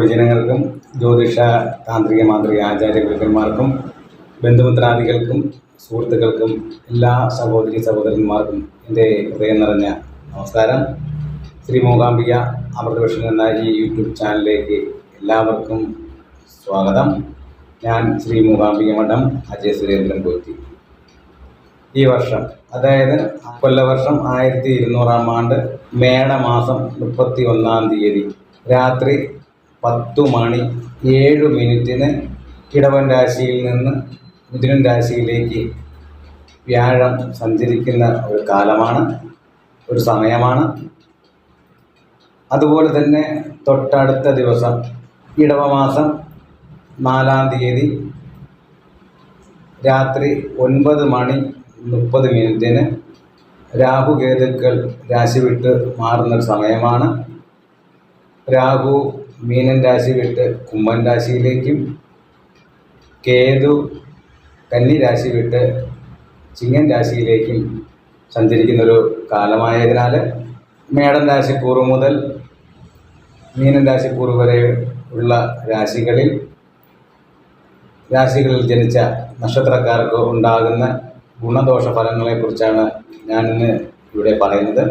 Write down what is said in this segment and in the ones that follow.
ഗുരുജനങ്ങൾക്കും ജ്യോതിഷ താന്ത്രിക മാന്ത്രിക ആചാര്യ ഗുരുക്കന്മാർക്കും ബന്ധുമിത്രാദികൾക്കും സുഹൃത്തുക്കൾക്കും എല്ലാ സഹോദരി സഹോദരന്മാർക്കും എന്റെ ഹൃദയം നിറഞ്ഞ നമസ്കാരം. ശ്രീ മൂകാംബിക അമൃതവിഷൻ എന്ന ഈ യൂട്യൂബ് ചാനലിലേക്ക് എല്ലാവർക്കും സ്വാഗതം. ഞാൻ ശ്രീ മൂകാംബിക മഠം അജയ് സുരേന്ദ്രൻ പോറ്റി ഈ വർഷം അതായത് കൊല്ലവർഷം ആയിരത്തി ഇരുന്നൂറാം ആണ്ട് മേടമാസം മുപ്പത്തി ഒന്നാം തീയതി രാത്രി പത്തു മണി ഏഴ് മിനിറ്റിന് കിടവൻ രാശിയിൽ നിന്ന് മിഥുനൻ രാശിയിലേക്ക് വ്യാഴം സഞ്ചരിക്കുന്ന ഒരു കാലമാണ് ഒരു സമയമാണ്. അതുപോലെ തന്നെ തൊട്ടടുത്ത ദിവസം ഇടവമാസം നാലാം തീയതി രാത്രി ഒൻപത് മണി മുപ്പത് മിനിറ്റിന് രാഹുകേതുക്കൾ രാശി വിട്ട് മാറുന്ന സമയമാണ്. രാഹു മീനൻ രാശി വിട്ട് കുംഭൻ രാശിയിലേക്കും കേതു കന്നി രാശി വിട്ട് ചിങ്ങൻ രാശിയിലേക്കും സഞ്ചരിക്കുന്ന സഞ്ചരിക്കുന്നൊരു കാലമായതിനാൽ മേടൻ രാശിക്കൂറ് മുതൽ മീനൻ രാശിക്കൂറ് വരെ ഉള്ള രാശികളിൽ രാശികളിൽ ജനിച്ച നക്ഷത്രക്കാർക്ക് ഉണ്ടാകുന്ന ഗുണദോഷ ഫലങ്ങളെക്കുറിച്ചാണ് ഞാനിന്ന് ഇവിടെ പറയുന്നത്.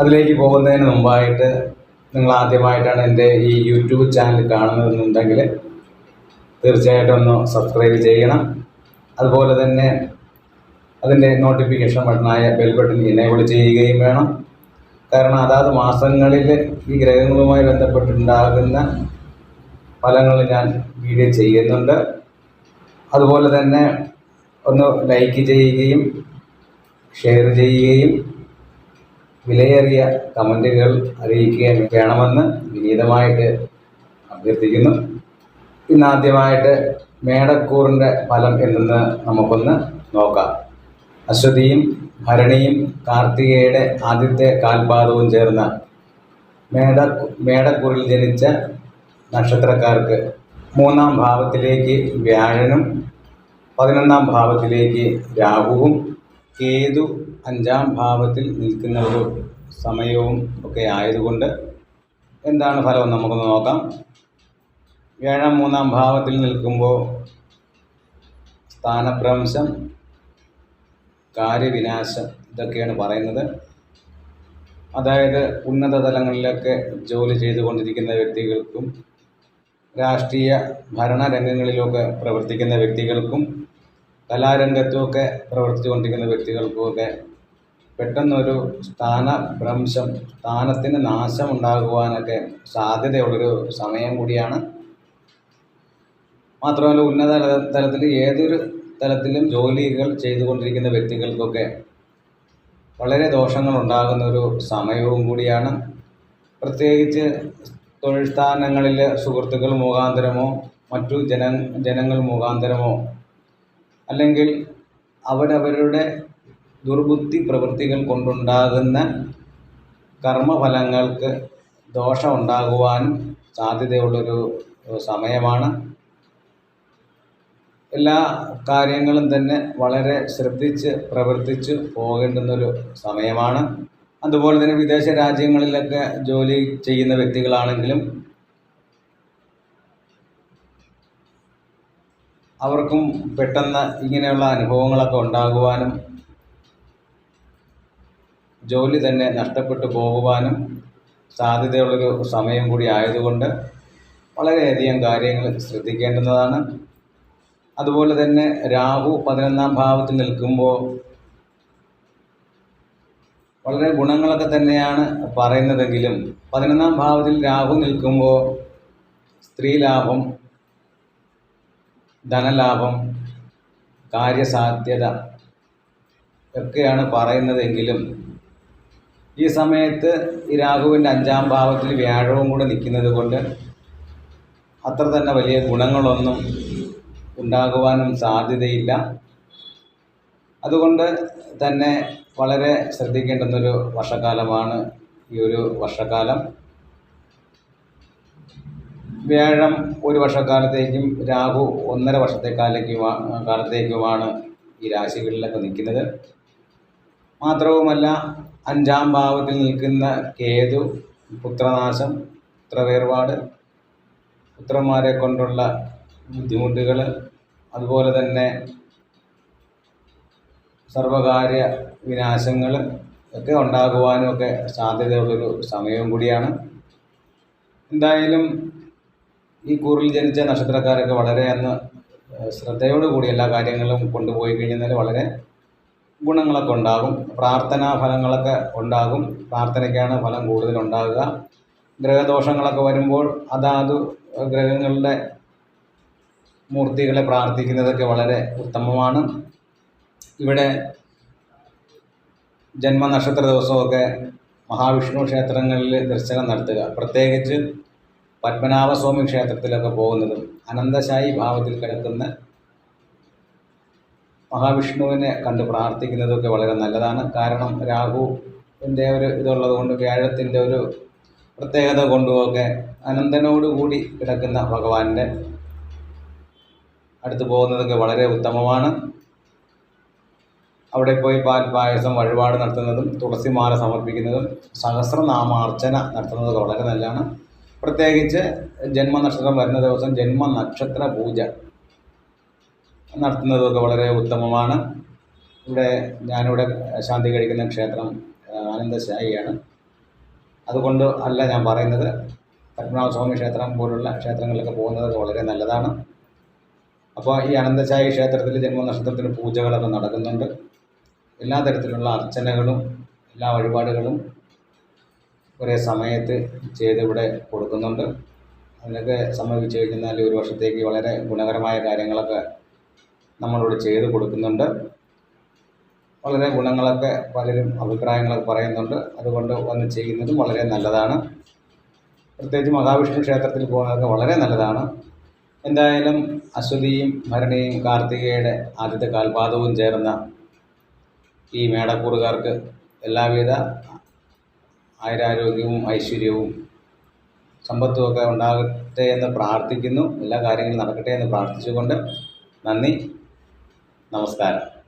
അതിലേക്ക് പോകുന്നതിന് മുമ്പായിട്ട് നിങ്ങൾ ആദ്യമായിട്ടാണ് എന്റെ ഈ യൂട്യൂബ് ചാനൽ കാണുന്നതെന്നുണ്ടെങ്കിൽ തീർച്ചയായിട്ടും ഒന്ന് സബ്സ്ക്രൈബ് ചെയ്യണം. അതുപോലെ തന്നെ അതിന്റെ നോട്ടിഫിക്കേഷൻ ബട്ടണായ ബെൽ ബട്ടൺ എനേബിൾ ചെയ്യുകയും വേണം. കാരണം അതാത് മാസങ്ങളിൽ ഈ ഗ്രഹങ്ങളുമായി ബന്ധപ്പെട്ടുണ്ടാകുന്ന ഫലങ്ങൾ ഞാൻ വീഡിയോ ചെയ്യുന്നുണ്ട്. അതുപോലെ തന്നെ ഒന്ന് ലൈക്ക് ചെയ്യുകയും ഷെയർ ചെയ്യുകയും വിലയേറിയ കമന്റുകൾ അറിയിക്കുകയും വേണമെന്ന് വിനീതമായിട്ട് അഭ്യർത്ഥിക്കുന്നു. ഇന്നാദ്യമായിട്ട് മേടക്കൂറിന്റെ ഫലം എന്തെന്ന് നമുക്കൊന്ന് നോക്കാം. അശ്വതിയും ഭരണിയും കാർത്തികയുടെ ആദ്യത്തെ കാൽപാദവും ചേർന്ന മേട മേടക്കൂറിൽ ജനിച്ച നക്ഷത്രക്കാർക്ക് മൂന്നാം ഭാവത്തിലേക്ക് വ്യാഴനും പതിനൊന്നാം ഭാവത്തിലേക്ക് രാഹുവും കേതു അഞ്ചാം ഭാവത്തിൽ നിൽക്കുന്ന ഒരു സമയവും ഒക്കെ ആയതുകൊണ്ട് എന്താണ് ഫലം നമുക്കൊന്ന് നോക്കാം. ഏഴാം മൂന്നാം ഭാവത്തിൽ നിൽക്കുമ്പോൾ സ്ഥാനഭ്രംശം കാര്യവിനാശം ഇതൊക്കെയാണ് പറയുന്നത്. അതായത് ഉന്നത തലങ്ങളിലൊക്കെ ജോലി ചെയ്തുകൊണ്ടിരിക്കുന്ന വ്യക്തികൾക്കും രാഷ്ട്രീയ ഭരണരംഗങ്ങളിലൊക്കെ പ്രവർത്തിക്കുന്ന വ്യക്തികൾക്കും കലാരംഗത്തുമൊക്കെ പ്രവർത്തിച്ചുകൊണ്ടിരിക്കുന്ന വ്യക്തികൾക്കുമൊക്കെ പെട്ടെന്നൊരു സ്ഥാനഭ്രംശം സ്ഥാനത്തിന് നാശം ഉണ്ടാകുവാനൊക്കെ സാധ്യതയുള്ളൊരു സമയം കൂടിയാണ്. മാത്രമല്ല ഉന്നത തല- തലത്തിൽ ഏതൊരു തലത്തിലും ജോലികൾ ചെയ്തുകൊണ്ടിരിക്കുന്ന വ്യക്തികൾക്കൊക്കെ വളരെ ദോഷങ്ങൾ ഉണ്ടാകുന്ന ഒരു സമയവും കൂടിയാണ്. പ്രത്യേകിച്ച് തൊഴിൽ സ്ഥാനങ്ങളിൽ സുഹൃത്തുക്കൾ മുഖാന്തരമോ മറ്റു ജന ജനങ്ങൾ മുഖാന്തരമോ അല്ലെങ്കിൽ അവരവരുടെ ദുർബുദ്ധി പ്രവൃത്തികൾ കൊണ്ടുണ്ടാകുന്ന കർമ്മഫലങ്ങൾക്ക് ദോഷമുണ്ടാകുവാനും സാധ്യതയുള്ളൊരു സമയമാണ്. എല്ലാ കാര്യങ്ങളും തന്നെ വളരെ ശ്രദ്ധിച്ച് പ്രവർത്തിച്ച് പോകേണ്ടുന്നൊരു സമയമാണ്. അതുപോലെ തന്നെ വിദേശ രാജ്യങ്ങളിലൊക്കെ ജോലി ചെയ്യുന്ന വ്യക്തികളാണെങ്കിലും അവർക്കും പെട്ടെന്ന് ഇങ്ങനെയുള്ള അനുഭവങ്ങളൊക്കെ ഉണ്ടാകുവാനും ജോലി തന്നെ നഷ്ടപ്പെട്ടു പോകുവാനും സാധ്യതയുള്ളൊരു സമയം കൂടി ആയതുകൊണ്ട് വളരെയധികം കാര്യങ്ങൾ ശ്രദ്ധിക്കേണ്ടുന്നതാണ്. അതുപോലെ തന്നെ രാഹു പതിനൊന്നാം ഭാവത്തിൽ നിൽക്കുമ്പോൾ വളരെ ഗുണങ്ങളൊക്കെ തന്നെയാണ് പറയുന്നതെങ്കിലും പതിനൊന്നാം ഭാവത്തിൽ രാഹു നിൽക്കുമ്പോൾ സ്ത്രീലാഭം ധനലാഭം കാര്യസാധ്യത ഒക്കെയാണ് പറയുന്നതെങ്കിലും ഈ സമയത്ത് ഈ രാഹുവിന്റെ അഞ്ചാം ഭാവത്തിൽ വ്യാഴവും കൂടെ നിൽക്കുന്നത് കൊണ്ട് അത്ര തന്നെ വലിയ ഗുണങ്ങളൊന്നും ഉണ്ടാകുവാനും സാധ്യതയില്ല. അതുകൊണ്ട് തന്നെ വളരെ ശ്രദ്ധിക്കേണ്ടുന്നൊരു വർഷക്കാലമാണ് ഈ ഒരു വർഷക്കാലം. വ്യാഴം ഒരു വർഷക്കാലത്തേക്കും രാഹു ഒന്നര വർഷത്തേക്കാലേക്കുമാ കാലത്തേക്കുമാണ് ഈ രാശികളിലൊക്കെ നിൽക്കുന്നത്. മാത്രവുമല്ല അഞ്ചാം ഭാവത്തിൽ നിൽക്കുന്ന കേതു പുത്രനാശം പുത്രവേർപാട് പുത്രന്മാരെ കൊണ്ടുള്ള ബുദ്ധിമുട്ടുകൾ അതുപോലെ തന്നെ സർവകാര്യ വിനാശങ്ങൾ ഒക്കെ ഉണ്ടാകുവാനും ഒക്കെ സാധ്യതയുള്ളൊരു സമയവും കൂടിയാണ്. എന്തായാലും ഈ കൂറിൽ ജനിച്ച നക്ഷത്രക്കാരൊക്കെ വളരെ അന്ന് ശ്രദ്ധയോടു കൂടി എല്ലാ കാര്യങ്ങളും കൊണ്ടുപോയി കഴിഞ്ഞാൽ വളരെ ഗുണങ്ങളൊക്കെ ഉണ്ടാകും. പ്രാർത്ഥനാ ഫലങ്ങളൊക്കെ ഉണ്ടാകും. പ്രാർത്ഥനയ്ക്കാണ് ഫലം കൂടുതൽ ഉണ്ടാകുക. ഗ്രഹദോഷങ്ങളൊക്കെ വരുമ്പോൾ അതാത് ഗ്രഹങ്ങളുടെ മൂർത്തികളെ പ്രാർത്ഥിക്കുന്നതൊക്കെ വളരെ ഉത്തമമാണ്. ഇവിടെ ജന്മനക്ഷത്ര ദിവസമൊക്കെ മഹാവിഷ്ണു ക്ഷേത്രങ്ങളിൽ ദർശനം നടത്തുക. പ്രത്യേകിച്ച് പത്മനാഭസ്വാമി ക്ഷേത്രത്തിലൊക്കെ പോകുന്നതും അനന്തശായി ഭാവത്തിൽ കിടക്കുന്ന മഹാവിഷ്ണുവിനെ കണ്ട് പ്രാർത്ഥിക്കുന്നതൊക്കെ വളരെ നല്ലതാണ്. കാരണം രാഹുവിന്റെ ഒരു ഇതുള്ളത് കൊണ്ട് വ്യാഴത്തിന്റെ ഒരു പ്രത്യേകത കൊണ്ടുമൊക്കെ അനന്തനോടുകൂടി കിടക്കുന്ന ഭഗവാന്റെ അടുത്ത് പോകുന്നതൊക്കെ വളരെ ഉത്തമമാണ്. അവിടെ പോയി പാൽ പായസം വഴിപാട് നടത്തുന്നതും തുളസിമാല സമർപ്പിക്കുന്നതും സഹസ്രനാമാർച്ചന നടത്തുന്നതൊക്കെ വളരെ നല്ലതാണ്. പ്രത്യേകിച്ച് ജന്മനക്ഷത്രം വരുന്ന ദിവസം ജന്മനക്ഷത്ര പൂജ നടത്തുന്നതൊക്കെ വളരെ ഉത്തമമാണ്. ഇവിടെ ഞാനിവിടെ ശാന്തി കഴിക്കുന്ന ക്ഷേത്രം ആനന്ദശായിയാണ് അതുകൊണ്ട് അല്ല ഞാൻ പറയുന്നത്. പത്മനാഭസ്വാമി ക്ഷേത്രം പോലുള്ള ക്ഷേത്രങ്ങളിലൊക്കെ പോകുന്നത് വളരെ നല്ലതാണ്. അപ്പോൾ ഈ അനന്തശായി ക്ഷേത്രത്തിൽ ജന്മനക്ഷത്രത്തിന് പൂജകളൊക്കെ നടക്കുന്നുണ്ട്. എല്ലാ തരത്തിലുള്ള അർച്ചനകളും എല്ലാ വഴിപാടുകളും ഒരേ സമയത്ത് ചെയ്ത് ഇവിടെ കൊടുക്കുന്നുണ്ട്. അതിനൊക്കെ സംബന്ധിച്ച് കഴിഞ്ഞാൽ ഒരു വർഷത്തേക്ക് വളരെ ഗുണകരമായ കാര്യങ്ങളൊക്കെ നമ്മളിവിടെ ചെയ്ത് കൊടുക്കുന്നുണ്ട്. വളരെ ഗുണങ്ങളൊക്കെ പലരും അഭിപ്രായങ്ങളൊക്കെ പറയുന്നുണ്ട്. അതുകൊണ്ട് വന്ന് ചെയ്യുന്നതും വളരെ നല്ലതാണ്. പ്രത്യേകിച്ച് മഹാവിഷ്ണു ക്ഷേത്രത്തിൽ പോകുന്നതൊക്കെ വളരെ നല്ലതാണ്. എന്തായാലും അശ്വതിയും ഭരണിയും കാർത്തികയുടെ ആദ്യത്തെ കാൽപാദവും ചേർന്ന ഈ മേടക്കൂറുകാർക്ക് എല്ലാവിധ ആയുരാരോഗ്യവും ഐശ്വര്യവും സമ്പത്തും ഒക്കെ ഉണ്ടാകട്ടെ എന്ന് പ്രാർത്ഥിക്കുന്നു. എല്ലാ കാര്യങ്ങളും നടക്കട്ടെ എന്ന് പ്രാർത്ഥിച്ചുകൊണ്ട് നന്ദി. നമസ്കാരം.